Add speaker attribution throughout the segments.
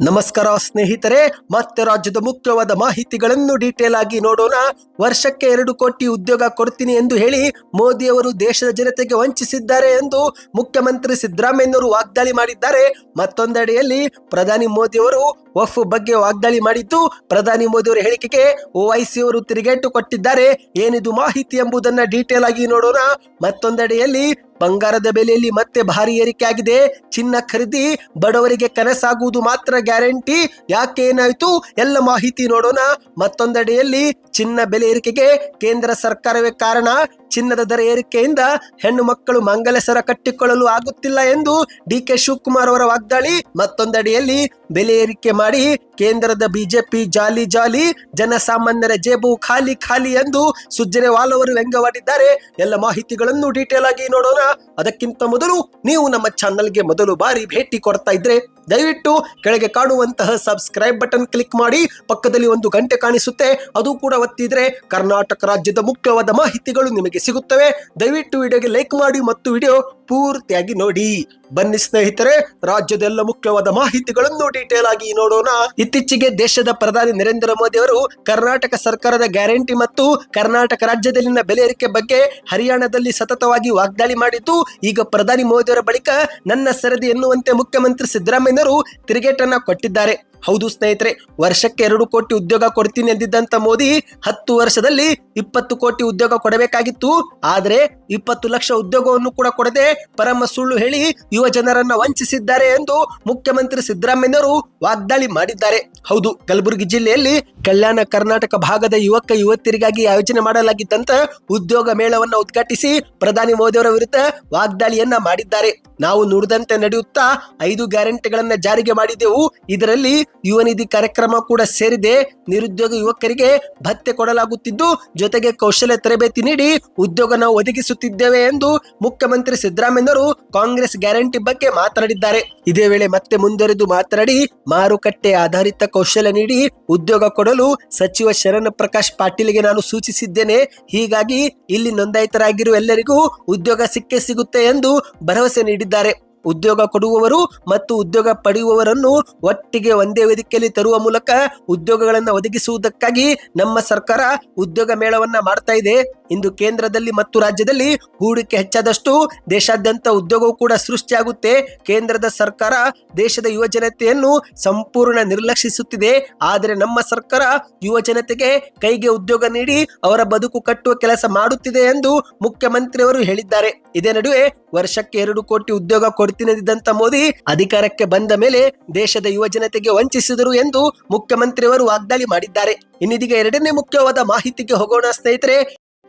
Speaker 1: ನಮಸ್ಕಾರ ಸ್ನೇಹಿತರೆ, ಮತ್ತೆ ರಾಜ್ಯದ ಮುಖ್ಯವಾದ ಮಾಹಿತಿಗಳನ್ನು ಡೀಟೇಲ್ ಆಗಿ ನೋಡೋಣ. ವರ್ಷಕ್ಕೆ ಎರಡು ಕೋಟಿ ಉದ್ಯೋಗ ಕೊಡ್ತೀನಿ ಎಂದು ಹೇಳಿ ಮೋದಿಯವರು ದೇಶದ ಜನತೆಗೆ ವಂಚಿಸಿದ್ದಾರೆ ಎಂದು ಮುಖ್ಯಮಂತ್ರಿ ಸಿದ್ದರಾಮಯ್ಯನವರು ವಾಗ್ದಾಳಿ ಮಾಡಿದ್ದಾರೆ. ಮತ್ತೊಂದೆಡೆಯಲ್ಲಿ ಪ್ರಧಾನಿ ಮೋದಿಯವರು ವಫ್ ಬಗ್ಗೆ ವಾಗ್ದಾಳಿ ಮಾಡಿದ್ದು, ಪ್ರಧಾನಿ ಮೋದಿಯವರ ಹೇಳಿಕೆಗೆ ಓವೈಸಿ ಅವರು ತಿರುಗೇಟು ಕೊಟ್ಟಿದ್ದಾರೆ. ಏನಿದು ಮಾಹಿತಿ ಎಂಬುದನ್ನ ಡೀಟೇಲ್ ಆಗಿ ನೋಡೋಣ. ಮತ್ತೊಂದೆಡೆಯಲ್ಲಿ ಬಂಗಾರದ ಬೆಲೆಯಲ್ಲಿ ಮತ್ತೆ ಭಾರಿ ಏರಿಕೆ ಆಗಿದೆ. ಚಿನ್ನ ಖರೀದಿ ಬಡವರಿಗೆ ಕನಸಾಗುವುದು ಮಾತ್ರ ಗ್ಯಾರಂಟಿ? ಯಾಕೆ ಏನಾಯ್ತು? ಎಲ್ಲ ಮಾಹಿತಿ ನೋಡೋಣ. ಮತ್ತೊಂದೆಡೆಯಲ್ಲಿ ಚಿನ್ನ ಬೆಲೆ ಏರಿಕೆಗೆ ಕೇಂದ್ರ ಸರ್ಕಾರವೇ ಕಾರಣ. ಚಿನ್ನದ ದರ ಏರಿಕೆಯಿಂದ ಹೆಣ್ಣು ಮಕ್ಕಳು ಮಂಗಲಸರ ಕಟ್ಟಿಕೊಳ್ಳಲು ಆಗುತ್ತಿಲ್ಲ ಎಂದು ಡಿ ಕೆ ಶಿವಕುಮಾರ್ ಅವರ ವಾಗ್ದಾಳಿ. ಮತ್ತೊಂದಡಿಯಲ್ಲಿ ಬೆಲೆ ಏರಿಕೆ ಮಾಡಿ ಕೇಂದ್ರದ ಬಿಜೆಪಿ ಜಾಲಿ ಜಾಲಿ ಜನಸಾಮಾನ್ಯರ ಜೇಬು ಖಾಲಿ ಖಾಲಿ ಎಂದು ಸುಜ್ಜನೆವಾಲ್ ಅವರು ವ್ಯಂಗ್ಯವಾಡಿದ್ದಾರೆ. ಎಲ್ಲ ಮಾಹಿತಿಗಳನ್ನು ಡೀಟೇಲ್ ಆಗಿ ನೋಡೋಣ. ಅದಕ್ಕಿಂತ ಮೊದಲು ನೀವು ನಮ್ಮ ಚಾನಲ್ಗೆ ಮೊದಲು ಬಾರಿ ಭೇಟಿ ಕೊಡ್ತಾ ಇದ್ರೆ ದಯವಿಟ್ಟು ಕೆಳಗೆ ಕಾಣುವಂತಹ ಸಬ್ಸ್ಕ್ರೈಬ್ ಬಟನ್ ಕ್ಲಿಕ್ ಮಾಡಿ. ಪಕ್ಕದಲ್ಲಿ ಒಂದು ಗಂಟೆ ಕಾಣಿಸುತ್ತೆ. ಅದು ಕೂಡ ಒತ್ತಿದ್ರೆ ಕರ್ನಾಟಕ ರಾಜ್ಯದ ಮುಖ್ಯವಾದ ಮಾಹಿತಿಗಳು ನಿಮಗೆ ಸಿಗುತ್ತವೆ. ದಯವಿಟ್ಟು ವಿಡಿಯೋಗೆ ಲೈಕ್ ಮಾಡಿ ಮತ್ತು ವಿಡಿಯೋ ಪೂರ್ತಿಯಾಗಿ ನೋಡಿ. ಬನ್ನಿ ಸ್ನೇಹಿತರೆ ರಾಜ್ಯದ ಎಲ್ಲ ಮುಖ್ಯವಾದ ಮಾಹಿತಿಗಳನ್ನು ಡೀಟೇಲ್ ಆಗಿ ನೋಡೋಣ. ಇತ್ತೀಚೆಗೆ ದೇಶದ ಪ್ರಧಾನಿ ನರೇಂದ್ರ ಮೋದಿ ಅವರು ಕರ್ನಾಟಕ ಸರ್ಕಾರದ ಗ್ಯಾರಂಟಿ ಮತ್ತು ಕರ್ನಾಟಕ ರಾಜ್ಯದಲ್ಲಿನ ಬೆಲೆ ಏರಿಕೆ ಬಗ್ಗೆ ಹರಿಯಾಣದಲ್ಲಿ ಸತತವಾಗಿ ವಾಗ್ದಾಳಿ ಮಾಡಿದ್ದು, ಈಗ ಪ್ರಧಾನಿ ಮೋದಿಯವರ ಬಳಿಕ ನನ್ನ ಸರದಿ ಎನ್ನುವಂತೆ ಮುಖ್ಯಮಂತ್ರಿ ಸಿದ್ದರಾಮಯ್ಯನವರು ತಿರುಗೇಟನ್ನ ಕೊಟ್ಟಿದ್ದಾರೆ. ಹೌದು ಸ್ನೇಹಿತರೆ, ವರ್ಷಕ್ಕೆ ಎರಡು ಕೋಟಿ ಉದ್ಯೋಗ ಕೊಡ್ತೀನಿ ಎಂದಿದ್ದಂತ ಮೋದಿ ಹತ್ತು ವರ್ಷದಲ್ಲಿ ಇಪ್ಪತ್ತು ಕೋಟಿ ಉದ್ಯೋಗ ಕೊಡಬೇಕಾಗಿತ್ತು. ಆದರೆ ಇಪ್ಪತ್ತು ಲಕ್ಷ ಉದ್ಯೋಗವನ್ನು ಕೂಡ ಕೊಡದೆ ಪರಮ ಸುಳ್ಳು ಹೇಳಿ ಯುವ ಜನರನ್ನ ವಂಚಿಸಿದ್ದಾರೆ ಎಂದು ಮುಖ್ಯಮಂತ್ರಿ ಸಿದ್ದರಾಮಯ್ಯವರು ವಾಗ್ದಾಳಿ ಮಾಡಿದ್ದಾರೆ. ಹೌದು, ಕಲಬುರಗಿ ಜಿಲ್ಲೆಯಲ್ಲಿ ಕಲ್ಯಾಣ ಕರ್ನಾಟಕ ಭಾಗದ ಯುವಕ ಯುವತಿಯರಿಗಾಗಿ ಆಯೋಜನೆ ಮಾಡಲಾಗಿದ್ದಂತ ಉದ್ಯೋಗ ಮೇಳವನ್ನ ಉದ್ಘಾಟಿಸಿ ಪ್ರಧಾನಿ ಮೋದಿಯವರ ವಿರುದ್ಧ ವಾಗ್ದಾಳಿಯನ್ನ ಮಾಡಿದ್ದಾರೆ. ನಾವು ನುಡಿದಂತೆ ನಡೆಯುತ್ತಾ ಐದು ಗ್ಯಾರಂಟಿಗಳನ್ನ ಜಾರಿಗೆ ಮಾಡಿದೆವು. ಇದರಲ್ಲಿ ಯುವ ನಿಧಿ ಕಾರ್ಯಕ್ರಮ ಕೂಡ ಸೇರಿದೆ. ನಿರುದ್ಯೋಗ ಯುವಕರಿಗೆ ಭತ್ಯೆ ಕೊಡಲಾಗುತ್ತಿದ್ದು, ಜೊತೆಗೆ ಕೌಶಲ್ಯ ತರಬೇತಿ ನೀಡಿ ಉದ್ಯೋಗ ನಾವು ಒದಗಿಸುತ್ತಿದ್ದೇವೆ ಎಂದು ಮುಖ್ಯಮಂತ್ರಿ ಸಿದ್ದರಾಮಯ್ಯರು ಕಾಂಗ್ರೆಸ್ ಗ್ಯಾರಂಟಿ ಬಗ್ಗೆ ಮಾತನಾಡಿದ್ದಾರೆ. ಇದೇ ವೇಳೆ ಮತ್ತೆ ಮುಂದುವರೆದು ಮಾತನಾಡಿ, ಮಾರುಕಟ್ಟೆ ಆಧಾರಿತ ಕೌಶಲ್ಯ ನೀಡಿ ಉದ್ಯೋಗ ಕೊಡಲು ಸಚಿವ ಶರಣ ಪ್ರಕಾಶ್ ಪಾಟೀಲ್ಗೆ ನಾನು ಸೂಚಿಸಿದ್ದೇನೆ. ಹೀಗಾಗಿ ಇಲ್ಲಿ ನೋಂದಾಯಿತರಾಗಿರುವ ಎಲ್ಲರಿಗೂ ಉದ್ಯೋಗ ಸಿಕ್ಕೇ ಸಿಗುತ್ತೆ ಎಂದು ಭರವಸೆ ನೀಡಿದ್ದಾರೆ. ಉದ್ಯೋಗ ಕೊಡುವವರು ಮತ್ತು ಉದ್ಯೋಗ ಪಡೆಯುವವರನ್ನು ಒಟ್ಟಿಗೆ ಒಂದೇ ವೇದಿಕೆಯಲ್ಲಿ ತರುವ ಮೂಲಕ ಉದ್ಯೋಗಗಳನ್ನು ಒದಗಿಸುವುದಕ್ಕಾಗಿ ನಮ್ಮ ಸರ್ಕಾರ ಉದ್ಯೋಗ ಮೇಳವನ್ನ ಮಾಡ್ತಾ ಇದೆ. ಇಂದು ಕೇಂದ್ರದಲ್ಲಿ ಮತ್ತು ರಾಜ್ಯದಲ್ಲಿ ಹೂಡಿಕೆ ಹೆಚ್ಚಾದಷ್ಟು ದೇಶಾದ್ಯಂತ ಉದ್ಯೋಗವು ಕೂಡ ಸೃಷ್ಟಿಯಾಗುತ್ತೆ. ಕೇಂದ್ರದ ಸರ್ಕಾರ ದೇಶದ ಯುವ ಜನತೆಯನ್ನು ಸಂಪೂರ್ಣ ನಿರ್ಲಕ್ಷಿಸುತ್ತಿದೆ. ಆದರೆ ನಮ್ಮ ಸರ್ಕಾರ ಯುವ ಜನತೆಗೆ ಕೈಗೆ ಉದ್ಯೋಗ ನೀಡಿ ಅವರ ಬದುಕು ಕಟ್ಟುವ ಕೆಲಸ ಮಾಡುತ್ತಿದೆ ಎಂದು ಮುಖ್ಯಮಂತ್ರಿಯವರು ಹೇಳಿದ್ದಾರೆ. ಇದೇ ನಡುವೆ ವರ್ಷಕ್ಕೆ ಎರಡು ಕೋಟಿ ಉದ್ಯೋಗ ಕೊಡ್ತಿನದಿದ್ದಂತ ಮೋದಿ ಅಧಿಕಾರಕ್ಕೆ ಬಂದ ಮೇಲೆ ದೇಶದ ಯುವ ಜನತೆಗೆ ವಂಚಿಸಿದರು ಎಂದು ಮುಖ್ಯಮಂತ್ರಿಯವರು ವಾಗ್ದಾಳಿ ಮಾಡಿದ್ದಾರೆ. ಇನ್ನಿದೀಗ ಎರಡನೇ ಮುಖ್ಯವಾದ ಮಾಹಿತಿಗೆ ಹೋಗೋಣ ಸ್ನೇಹಿತರೆ.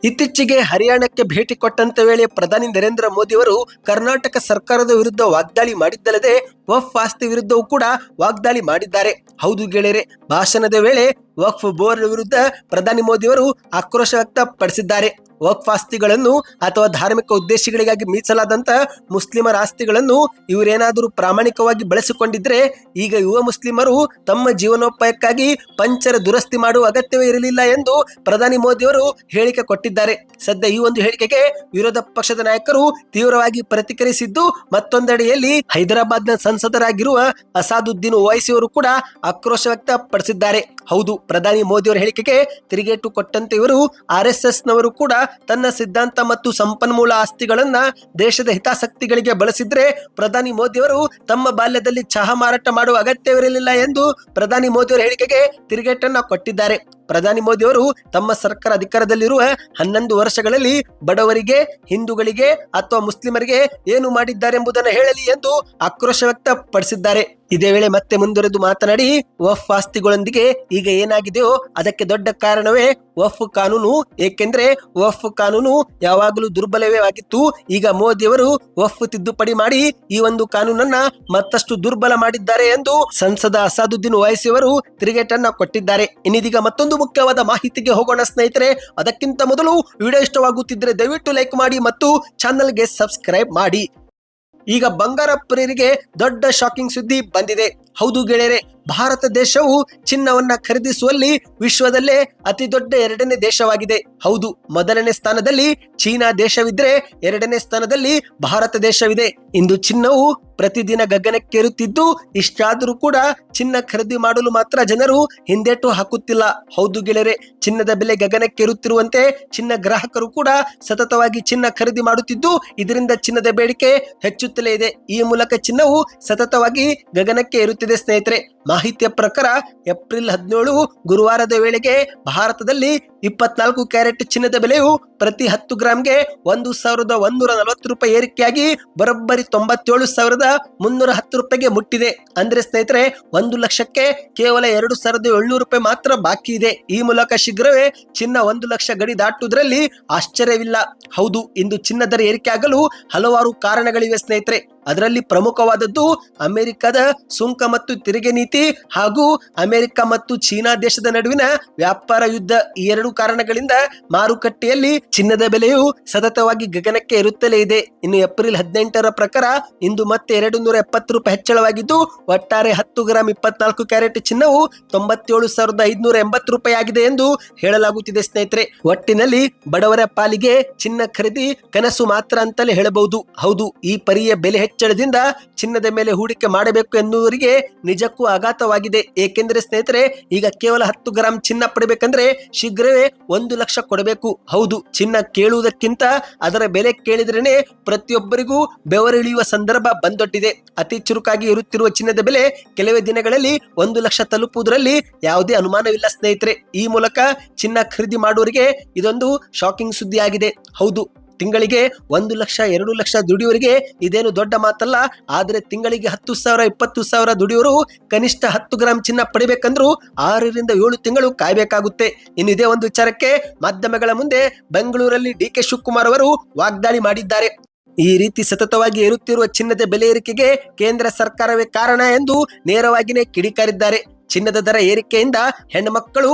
Speaker 1: ಇತ್ತೀಚೆಗೆ ಹರಿಯಾಣಕ್ಕೆ ಭೇಟಿ ಕೊಟ್ಟಂತ ವೇಳೆ ಪ್ರಧಾನಿ ನರೇಂದ್ರ ಮೋದಿ ಅವರು ಕರ್ನಾಟಕ ಸರ್ಕಾರದ ವಿರುದ್ಧ ವಾಗ್ದಾಳಿ ಮಾಡಿದ್ದಲ್ಲದೆ ವಫ್ ಆಸ್ತಿ ವಿರುದ್ಧವೂ ಕೂಡ ವಾಗ್ದಾಳಿ ಮಾಡಿದ್ದಾರೆ. ಹೌದು ಗೆಳೆಯರೆ, ಭಾಷಣದ ವೇಳೆ ವಕ್ಫ್ ಬೋರ್ಡ್ ವಿರುದ್ಧ ಪ್ರಧಾನಿ ಮೋದಿಯವರು ಆಕ್ರೋಶ ವ್ಯಕ್ತಪಡಿಸಿದ್ದಾರೆ. ವಕ್ಫ್ ಆಸ್ತಿಗಳನ್ನು ಅಥವಾ ಧಾರ್ಮಿಕ ಉದ್ದೇಶಗಳಿಗಾಗಿ ಮೀಸಲಾದಂತ ಮುಸ್ಲಿಮರ ಆಸ್ತಿಗಳನ್ನು ಇವರೇನಾದರೂ ಪ್ರಾಮಾಣಿಕವಾಗಿ ಬಳಸಿಕೊಂಡಿದ್ರೆ ಈಗ ಯುವ ಮುಸ್ಲಿಮರು ತಮ್ಮ ಜೀವನೋಪಾಯಕ್ಕಾಗಿ ಪಂಚರ ದುರಸ್ತಿ ಮಾಡುವ ಅಗತ್ಯವೇ ಇರಲಿಲ್ಲ ಎಂದು ಪ್ರಧಾನಿ ಮೋದಿಯವರು ಹೇಳಿಕೆ ಕೊಟ್ಟಿದ್ದಾರೆ. ಸದ್ಯ ಈ ಒಂದು ಹೇಳಿಕೆಗೆ ವಿರೋಧ ಪಕ್ಷದ ನಾಯಕರು ತೀವ್ರವಾಗಿ ಪ್ರತಿಕ್ರಿಯಿಸಿದ್ದು ಮತ್ತೊಂದೆಡೆಯಲ್ಲಿ ಹೈದರಾಬಾದ್ನ ಸಂಸದರಾಗಿರುವ ಅಸಾದುದ್ದೀನ್ ಓವೈಸಿಯವರು ಕೂಡ ಆಕ್ರೋಶ ವ್ಯಕ್ತಪಡಿಸಿದ್ದಾರೆ. ಹೌದು, ಪ್ರಧಾನಿ ಮೋದಿಯವರ ಹೇಳಿಕೆಗೆ ತಿರುಗೇಟು ಕೊಟ್ಟಂತೆ ಇವರು ಆರ್ ಎಸ್ ಎಸ್ ನವರು ಕೂಡ ತನ್ನ ಸಿದ್ಧಾಂತ ಮತ್ತು ಸಂಪನ್ಮೂಲ ಆಸ್ತಿಗಳನ್ನ ದೇಶದ ಹಿತಾಸಕ್ತಿಗಳಿಗೆ ಬಳಸಿದ್ರೆ ಪ್ರಧಾನಿ ಮೋದಿಯವರು ತಮ್ಮ ಬಾಲ್ಯದಲ್ಲಿ ಚಹಾ ಮಾರಾಟ ಮಾಡುವ ಅಗತ್ಯವಿರಲಿಲ್ಲ ಎಂದು ಪ್ರಧಾನಿ ಮೋದಿಯವರ ಹೇಳಿಕೆಗೆ ತಿರುಗೇಟನ್ನ ಕೊಟ್ಟಿದ್ದಾರೆ. ಪ್ರಧಾನಿ ಮೋದಿ ಅವರು ತಮ್ಮ ಸರ್ಕಾರ ಅಧಿಕಾರದಲ್ಲಿರುವ ಹನ್ನೊಂದು ವರ್ಷಗಳಲ್ಲಿ ಬಡವರಿಗೆ, ಹಿಂದೂಗಳಿಗೆ ಅಥವಾ ಮುಸ್ಲಿಮರಿಗೆ ಏನು ಮಾಡಿದ್ದಾರೆ ಎಂಬುದನ್ನು ಹೇಳಲಿ ಎಂದು ಆಕ್ರೋಶ ವ್ಯಕ್ತಪಡಿಸಿದ್ದಾರೆ. ಇದೇ ವೇಳೆ ಮತ್ತೆ ಮುಂದುವರೆದು ಮಾತನಾಡಿ ವಫ್ ಆಸ್ತಿಗಳೊಂದಿಗೆ ಈಗ ಏನಾಗಿದೆಯೋ ಅದಕ್ಕೆ ದೊಡ್ಡ ಕಾರಣವೇ ವಫ್ ಕಾನೂನು. ಏಕೆಂದ್ರೆ ವಫ್ ಕಾನೂನು ಯಾವಾಗಲೂ ದುರ್ಬಲವೇ ಆಗಿತ್ತು. ಈಗ ಮೋದಿಯವರು ವಫ್ ತಿದ್ದುಪಡಿ ಮಾಡಿ ಈ ಒಂದು ಕಾನೂನನ್ನ ಮತ್ತಷ್ಟು ದುರ್ಬಲ ಮಾಡಿದ್ದಾರೆ ಎಂದು ಸಂಸದ ಅಸಾದುದ್ದೀನ್ ವಯಸ್ಸಿಯವರು ತಿರುಗೇಟನ್ನ ಕೊಟ್ಟಿದ್ದಾರೆ. ಇನ್ನಿದೀಗ ಮತ್ತೊಂದು ಮುಖ್ಯವಾದ ಮಾಹಿತಿಗೆ ಹೋಗೋಣ ಸ್ನೇಹಿತರೆ. ಅದಕ್ಕಿಂತ ಮೊದಲು ವಿಡಿಯೋ ಇಷ್ಟವಾಗುತ್ತಿದ್ದರೆ ದಯವಿಟ್ಟು ಲೈಕ್ ಮಾಡಿ ಮತ್ತು ಚಾನಲ್ಗೆ ಸಬ್ಸ್ಕ್ರೈಬ್ ಮಾಡಿ. ಈಗ ಬಂಗಾರ ಪ್ರಿಯರಿಗೆ ದೊಡ್ಡ ಶಾಕಿಂಗ್ ಸುದ್ದಿ ಬಂದಿದೆ. ಹೌದು ಗೆಳೆಯರೆ, ಭಾರತ ದೇಶವು ಚಿನ್ನವನ್ನ ಖರೀದಿಸುವಲ್ಲಿ ವಿಶ್ವದಲ್ಲೇ ಅತಿ ದೊಡ್ಡ ಎರಡನೇ ದೇಶವಾಗಿದೆ. ಹೌದು, ಮೊದಲನೇ ಸ್ಥಾನದಲ್ಲಿ ಚೀನಾ ದೇಶವಿದ್ರೆ ಎರಡನೇ ಸ್ಥಾನದಲ್ಲಿ ಭಾರತ ದೇಶವಿದೆ. ಇಂದು ಚಿನ್ನವು ಪ್ರತಿದಿನ ಗಗನಕ್ಕೇರುತ್ತಿದ್ದು, ಇಷ್ಟಾದರೂ ಕೂಡ ಚಿನ್ನ ಖರೀದಿ ಮಾಡಲು ಮಾತ್ರ ಜನರು ಹಿಂದೇಟು ಹಾಕುತ್ತಿಲ್ಲ. ಹೌದು ಗೆಳೆಯರೆ, ಚಿನ್ನದ ಬೆಲೆ ಗಗನಕ್ಕೇರುತ್ತಿರುವಂತೆ ಚಿನ್ನ ಗ್ರಾಹಕರು ಕೂಡ ಸತತವಾಗಿ ಚಿನ್ನ ಖರೀದಿ ಮಾಡುತ್ತಿದ್ದು, ಇದರಿಂದ ಚಿನ್ನದ ಬೇಡಿಕೆ ಹೆಚ್ಚುತ್ತಲೇ ಇದೆ. ಈ ಮೂಲಕ ಚಿನ್ನವು ಸತತವಾಗಿ ಗಗನಕ್ಕೆ ಏರುತ್ತಿದೆ ಸ್ನೇಹಿತರೆ ಮಾಹಿತಿಯ ಪ್ರಕಾರ ಏಪ್ರಿಲ್ ಹದಿನೇಳು ಗುರುವಾರದ ವೇಳೆಗೆ ಭಾರತದಲ್ಲಿ ಇಪ್ಪತ್ನಾಲ್ಕು ಕ್ಯಾರೆಟ್ ಚಿನ್ನದ ಬೆಲೆಯು ಪ್ರತಿ ಹತ್ತು ಗ್ರಾಮ್ಗೆ ಒಂದು ಸಾವಿರದ ಒಂದೂರ ನಲವತ್ತು ರೂಪಾಯಿ ಏರಿಕೆಯಾಗಿ ಬರೋಬ್ಬರಿ ತೊಂಬತ್ತೇಳು ಸಾವಿರದ ಮುನ್ನೂರ ಹತ್ತು ರೂಪಾಯಿಗೆ ಮುಟ್ಟಿದೆ. ಅಂದ್ರೆ ಸ್ನೇಹಿತರೆ, ಒಂದು ಲಕ್ಷಕ್ಕೆ ಕೇವಲ ಎರಡು ಸಾವಿರದ ಏಳ್ನೂರು ರೂಪಾಯಿ ಮಾತ್ರ ಬಾಕಿ ಇದೆ. ಈ ಮೂಲಕ ಶೀಘ್ರವೇ ಚಿನ್ನ ಒಂದು ಲಕ್ಷ ಗಡಿ ದಾಟುವುದರಲ್ಲಿ ಆಶ್ಚರ್ಯವಿಲ್ಲ. ಹೌದು, ಇಂದು ಚಿನ್ನ ದರ ಏರಿಕೆ ಹಲವಾರು ಕಾರಣಗಳಿವೆ ಸ್ನೇಹಿತರೆ. ಅದರಲ್ಲಿ ಪ್ರಮುಖವಾದದ್ದು ಅಮೆರಿಕದ ಸುಂಕ ಮತ್ತು ತೆರಿಗೆ ನೀತಿ ಹಾಗೂ ಅಮೆರಿಕ ಮತ್ತು ಚೀನಾ ದೇಶದ ನಡುವಿನ ವ್ಯಾಪಾರ ಯುದ್ಧ. ಈ ಎರಡು ಕಾರಣಗಳಿಂದ ಮಾರುಕಟ್ಟೆಯಲ್ಲಿ ಚಿನ್ನದ ಬೆಲೆಯು ಸತತವಾಗಿ ಗಗನಕ್ಕೆ ಇರುತ್ತಲೇ ಇದೆ. ಇನ್ನು ಏಪ್ರಿಲ್ ಹದಿನೆಂಟರ ಪ್ರಕಾರ ಇಂದು ಮತ್ತೆ ಎರಡು ನೂರ ಎಪ್ಪತ್ತು ರೂಪಾಯಿ ಹೆಚ್ಚಳವಾಗಿದ್ದು, ಒಟ್ಟಾರೆ ಹತ್ತು ಗ್ರಾಂ ಇಪ್ಪತ್ನಾಲ್ಕು ಕ್ಯಾರೆಟ್ ಚಿನ್ನವು ತೊಂಬತ್ತೇಳು ಸಾವಿರದ ಐದುನೂರ ಎಂಬತ್ತು ರೂಪಾಯಿ ಆಗಿದೆ ಎಂದು ಹೇಳಲಾಗುತ್ತಿದೆ ಸ್ನೇಹಿತರೆ. ಒಟ್ಟಿನಲ್ಲಿ ಬಡವರ ಪಾಲಿಗೆ ಚಿನ್ನ ಖರೀದಿ ಕನಸು ಮಾತ್ರ ಅಂತಲೇ ಹೇಳಬಹುದು. ಹೌದು, ಈ ಪರಿಯ ಬೆಲೆ ಹೆಚ್ಚಳದಿಂದ ಚಿನ್ನದ ಮೇಲೆ ಹೂಡಿಕೆ ಮಾಡಬೇಕು ಎನ್ನುವರಿಗೆ ನಿಜಕ್ಕೂ ಆಘಾತವಾಗಿದೆ. ಏಕೆಂದರೆ ಸ್ನೇಹಿತರೆ, ಈಗ ಕೇವಲ ಹತ್ತು ಗ್ರಾಂ ಚಿನ್ನ ಪಡಿಬೇಕಂದ್ರೆ ಶೀಘ್ರವೇ ಒಂದು ಲಕ್ಷ ಕೊಡಬೇಕು. ಹೌದು ಚಿನ್ನ ಕೇಳುವುದಕ್ಕಿಂತ ಅದರ ಬೆಲೆ ಕೇಳಿದ್ರೇನೆ ಪ್ರತಿಯೊಬ್ಬರಿಗೂ ಬೆವರಿಳಿಯುವ ಸಂದರ್ಭ ಬಂದೊಟ್ಟಿದೆ. ಅತಿ ಚುರುಕಾಗಿ ಇರುತ್ತಿರುವ ಚಿನ್ನದ ಬೆಲೆ ಕೆಲವೇ ದಿನಗಳಲ್ಲಿ ಒಂದು ಲಕ್ಷ ತಲುಪುವುದರಲ್ಲಿ ಯಾವುದೇ ಅನುಮಾನವಿಲ್ಲ ಸ್ನೇಹಿತರೆ. ಈ ಮೂಲಕ ಚಿನ್ನ ಖರೀದಿ ಮಾಡುವವರಿಗೆ ಇದೊಂದು ಶಾಕಿಂಗ್ ಸುದ್ದಿಯಾಗಿದೆ. ಹೌದು. ತಿಂಗಳಿಗೆ ಒಂದು ಲಕ್ಷ, ಎರಡು ಲಕ್ಷ ದುಡಿಯೋರಿಗೆ ಇದೇನು ದೊಡ್ಡ ಮಾತಲ್ಲ. ಆದರೆ ತಿಂಗಳಿಗೆ ಹತ್ತು ಸಾವಿರ, ಇಪ್ಪತ್ತು ಸಾವಿರ ದುಡಿಯೋರು ಕನಿಷ್ಠ ಹತ್ತು ಗ್ರಾಂ ಚಿನ್ನ ಪಡಿಬೇಕಂದ್ರೂ ಆರರಿಂದ ಏಳು ತಿಂಗಳು ಕಾಯಬೇಕಾಗುತ್ತೆ. ಇನ್ನು ಇದೇ ಒಂದು ವಿಚಾರಕ್ಕೆ ಮಾಧ್ಯಮಗಳ ಮುಂದೆ ಬೆಂಗಳೂರಲ್ಲಿ ಡಿ ಕೆ ಶಿವಕುಮಾರ್ ಅವರು ವಾಗ್ದಾಳಿ ಮಾಡಿದ್ದಾರೆ. ಈ ರೀತಿ ಸತತವಾಗಿ ಏರುತ್ತಿರುವ ಚಿನ್ನದ ಬೆಲೆ ಏರಿಕೆಗೆ ಕೇಂದ್ರ ಸರ್ಕಾರವೇ ಕಾರಣ ಎಂದು ನೇರವಾಗಿಯೇ ಕಿಡಿಕಾರಿದ್ದಾರೆ. ಚಿನ್ನದ ದರ ಏರಿಕೆಯಿಂದ ಹೆಣ್ಣು ಮಕ್ಕಳು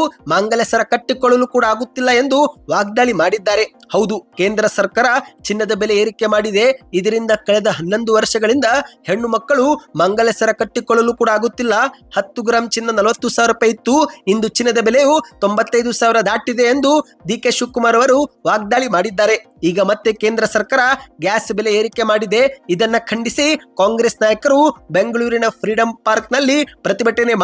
Speaker 1: ಸರ ಕಟ್ಟಿಕೊಳ್ಳಲು ಕೂಡ ಆಗುತ್ತಿಲ್ಲ ಎಂದು ವಾಗ್ದಾಳಿ ಮಾಡಿದ್ದಾರೆ. ಹೌದು, ಕೇಂದ್ರ ಸರ್ಕಾರ ಚಿನ್ನದ ಬೆಲೆ ಏರಿಕೆ ಮಾಡಿದೆ. ಇದರಿಂದ ಕಳೆದ ಹನ್ನೊಂದು ವರ್ಷಗಳಿಂದ ಹೆಣ್ಣು ಮಕ್ಕಳು ಮಂಗಲ ಸರ ಕಟ್ಟಿಕೊಳ್ಳಲು ಕೂಡ ಆಗುತ್ತಿಲ್ಲ. ಹತ್ತು ಗ್ರಾಂ ಚಿನ್ನ ನಲವತ್ತು ಸಾವಿರ ರೂಪಾಯಿ ಇತ್ತು. ಇಂದು ಚಿನ್ನದ ಬೆಲೆಯು ತೊಂಬತ್ತೈದು ಸಾವಿರ ದಾಟಿದೆ ಎಂದು ಡಿ ಕೆ ಶಿವಕುಮಾರ್ ಅವರು ವಾಗ್ದಾಳಿ ಮಾಡಿದ್ದಾರೆ. ಈಗ ಮತ್ತೆ ಕೇಂದ್ರ ಸರ್ಕಾರ ಗ್ಯಾಸ್ ಬೆಲೆ ಏರಿಕೆ ಮಾಡಿದೆ. ಇದನ್ನ ಖಂಡಿಸಿ ಕಾಂಗ್ರೆಸ್ ನಾಯಕರು ಬೆಂಗಳೂರಿನ ಫ್ರೀಡಂ ಪಾರ್ಕ್ನಲ್ಲಿ ಪ್ರತಿಭಟನೆ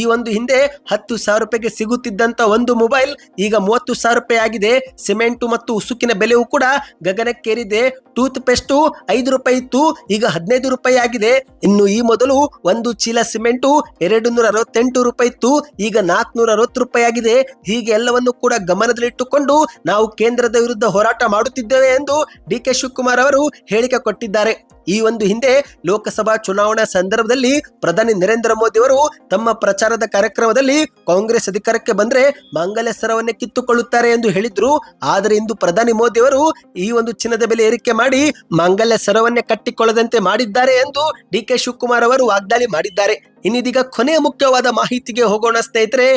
Speaker 1: ಈ ಒಂದು ಹಿಂದೆ ಹತ್ತು ಸಾವಿರ ರೂಪಾಯಿಗೆ ಸಿಗುತ್ತಿದ್ದಂತ ಒಂದು ಮೊಬೈಲ್, ಈಗ ಮೂವತ್ತು ಸಾವಿರ ರೂಪಾಯಿ ಆಗಿದೆ. ಸಿಮೆಂಟು ಮತ್ತು ಉಸುಕಿನ ಬೆಲೆಯೂ ಕೂಡ ಗಗನಕ್ಕೇರಿದೆ. ಟೂತ್ ಪೇಸ್ಟು ಐದು ರೂಪಾಯಿ ಇತ್ತು, ಈಗ ಹದಿನೈದು ರೂಪಾಯಿ ಆಗಿದೆ. ಇನ್ನು ಈ ಮೊದಲು ಒಂದು ಚೀಲ ಸಿಮೆಂಟು ಎರಡು ನೂರ ಅರವತ್ತೆಂಟು ರೂಪಾಯಿ ಇತ್ತು, ಈಗ ನಾಲ್ಕುನೂರ ಅರವತ್ತು ರೂಪಾಯಿ ಆಗಿದೆ. ಹೀಗೆ ಎಲ್ಲವನ್ನು ಕೂಡ ಗಮನದಲ್ಲಿಟ್ಟುಕೊಂಡು ನಾವು ಕೇಂದ್ರದ ವಿರುದ್ಧ ಹೋರಾಟ ಮಾಡುತ್ತಿದ್ದೇವೆ ಎಂದು ಡಿ ಕೆ ಶಿವಕುಮಾರ್ ಅವರು ಹೇಳಿಕೆ ಕೊಟ್ಟಿದ್ದಾರೆ. ಈ ಒಂದು ಹಿಂದೆ ಲೋಕಸಭಾ ಚುನಾವಣಾ ಸಂದರ್ಭದಲ್ಲಿ ಪ್ರಧಾನಿ ನರೇಂದ್ರ ಮೋದಿ ಅವರು ತಮ್ಮ ಪ್ರಚಾರದ ಕಾರ್ಯಕ್ರಮದಲ್ಲಿ ಕಾಂಗ್ರೆಸ್ ಅಧಿಕಾರಕ್ಕೆ ಬಂದ್ರೆ ಮಾಂಗಲ್ಯ ಸರವನ್ನೇ ಕಿತ್ತುಕೊಳ್ಳುತ್ತಾರೆ ಎಂದು ಹೇಳಿದ್ರು. ಆದರೆ ಇಂದು ಪ್ರಧಾನಿ ಮೋದಿ ಅವರು ಈ ಒಂದು ಚಿನ್ನದ ಬೆಲೆ ಏರಿಕೆ ಮಾಡಿ ಮಂಗಲ್ಯ ಸರವನ್ನೇ ಕಟ್ಟಿಕೊಳ್ಳದಂತೆ ಮಾಡಿದ್ದಾರೆ ಎಂದು ಡಿ ಕೆ ಶಿವಕುಮಾರ್ ಅವರು ವಾಗ್ದಾಳಿ ಮಾಡಿದ್ದಾರೆ. ಇನ್ನಿದೀಗ ಕೊನೆಯ ಮುಖ್ಯವಾದ ಮಾಹಿತಿಗೆ ಹೋಗೋಣ ಸ್ನೇಹಿತರೆ.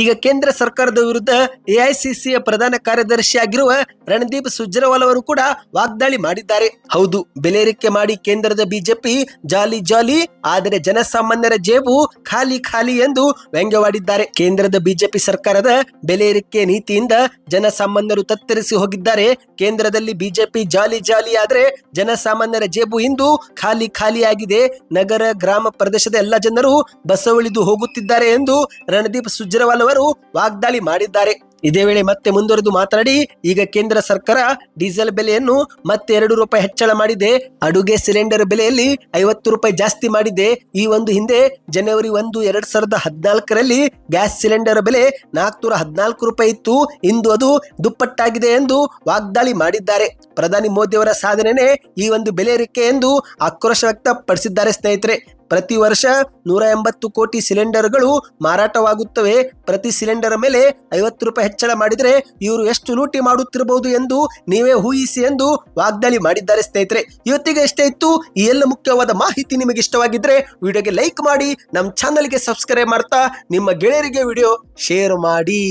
Speaker 1: ಈಗ ಕೇಂದ್ರ ಸರ್ಕಾರದ ವಿರುದ್ಧ ಎಐಸಿಸಿಯ ಪ್ರಧಾನ ಕಾರ್ಯದರ್ಶಿ ಆಗಿರುವ ರಣದೀಪ್ ಸುರ್ಜೇವಾಲಾ ಅವರು ಕೂಡ ವಾಗ್ದಾಳಿ ಮಾಡಿದ್ದಾರೆ. ಹೌದು ಬೆಲೆರಿಕೆ ಮಾಡಿ ಕೇಂದ್ರದ ಬಿಜೆಪಿ ಜಾಲಿ ಜಾಲಿ, ಆದರೆ ಜನಸಾಮಾನ್ಯರ ಜೇಬು ಖಾಲಿ ಖಾಲಿ ಎಂದು ವ್ಯಂಗ್ಯವಾಡಿದ್ದಾರೆ. ಕೇಂದ್ರದ ಬಿಜೆಪಿ ಸರ್ಕಾರದ ಬೆಲೆರಿಕೆ ನೀತಿಯಿಂದ ಜನಸಾಮಾನ್ಯರು ತತ್ತರಿಸಿ ಹೋಗಿದ್ದಾರೆ. ಕೇಂದ್ರದಲ್ಲಿ ಬಿಜೆಪಿ ಜಾಲಿ ಜಾಲಿ, ಆದ್ರೆ ಜನಸಾಮಾನ್ಯರ ಜೇಬು ಇಂದು ಖಾಲಿ ಖಾಲಿಯಾಗಿದೆ ನಗರ, ಗ್ರಾಮ ಪ್ರದೇಶದ ಎಲ್ಲ ಜನರು ಬಸವಳಿದು ಹೋಗುತ್ತಿದ್ದಾರೆ ಎಂದು ರಣದೀಪ್ ಸುರ್ಜೇವಾಲಾ ಅವರು ವಾಗ್ದಾಳಿ ಮಾಡಿದ್ದಾರೆ. ಇದೇ ವೇಳೆ ಮತ್ತೆ ಮುಂದುವರೆದು ಮಾತನಾಡಿ, ಈಗ ಕೇಂದ್ರ ಸರ್ಕಾರ ಡೀಸೆಲ್ ಬೆಲೆಯನ್ನು ಮತ್ತೆ ಎರಡು ರೂಪಾಯಿ ಹೆಚ್ಚಳ ಮಾಡಿದೆ. ಅಡುಗೆ ಸಿಲಿಂಡರ್ ಬೆಲೆಯಲ್ಲಿ ಐವತ್ತು ರೂಪಾಯಿ ಜಾಸ್ತಿ ಮಾಡಿದೆ. ಈ ಒಂದು ಹಿಂದೆ ಜನವರಿ ಒಂದು, ಎರಡ್ ಸಾವಿರದ ಹದಿನಾಲ್ಕರಲ್ಲಿ ಗ್ಯಾಸ್ ಸಿಲಿಂಡರ್ ಬೆಲೆ ನಾಲ್ಕುನೂರ ಹದಿನಾಲ್ಕು ರೂಪಾಯಿ ಇತ್ತು. ಇಂದು ಅದು ದುಪ್ಪಟ್ಟಾಗಿದೆ ಎಂದು ವಾಗ್ದಾಳಿ ಮಾಡಿದ್ದಾರೆ. ಪ್ರಧಾನಿ ಮೋದಿ ಅವರ ಸಾಧನೆನೇ ಈ ಒಂದು ಬೆಲೆ ಏರಿಕೆ ಎಂದು ಆಕ್ರೋಶ ವ್ಯಕ್ತಪಡಿಸಿದ್ದಾರೆ ಸ್ನೇಹಿತರೆ. ಪ್ರತಿ ವರ್ಷ ನೂರ ಎಂಬತ್ತು ಕೋಟಿ ಸಿಲಿಂಡರ್ಗಳು ಮಾರಾಟವಾಗುತ್ತವೆ. ಪ್ರತಿ ಸಿಲಿಂಡರ್ ಮೇಲೆ ಐವತ್ತು ರೂಪಾಯಿ ಹೆಚ್ಚಳ ಮಾಡಿದರೆ ಇವರು ಎಷ್ಟು ಲೂಟಿ ಮಾಡುತ್ತಿರಬಹುದು ಎಂದು ನೀವೇ ಊಹಿಸಿ ಎಂದು ವಾಗ್ದಾಳಿ ಮಾಡಿದ್ದಾರೆ ಸ್ನೇಹಿತರೆ. ಇವತ್ತಿಗೆ ಇಷ್ಟೇ ಇತ್ತು. ಈ ಎಲ್ಲ ಮುಖ್ಯವಾದ ಮಾಹಿತಿ ನಿಮಗೆ ಇಷ್ಟವಾಗಿದ್ರೆ ವಿಡಿಯೋಗೆ ಲೈಕ್ ಮಾಡಿ, ನಮ್ಮ ಚಾನಲ್ಗೆ ಸಬ್ಸ್ಕ್ರೈಬ್ ಮಾಡ್ತಾ, ನಿಮ್ಮ ಗೆಳೆಯರಿಗೆ ವಿಡಿಯೋ ಶೇರ್ ಮಾಡಿ.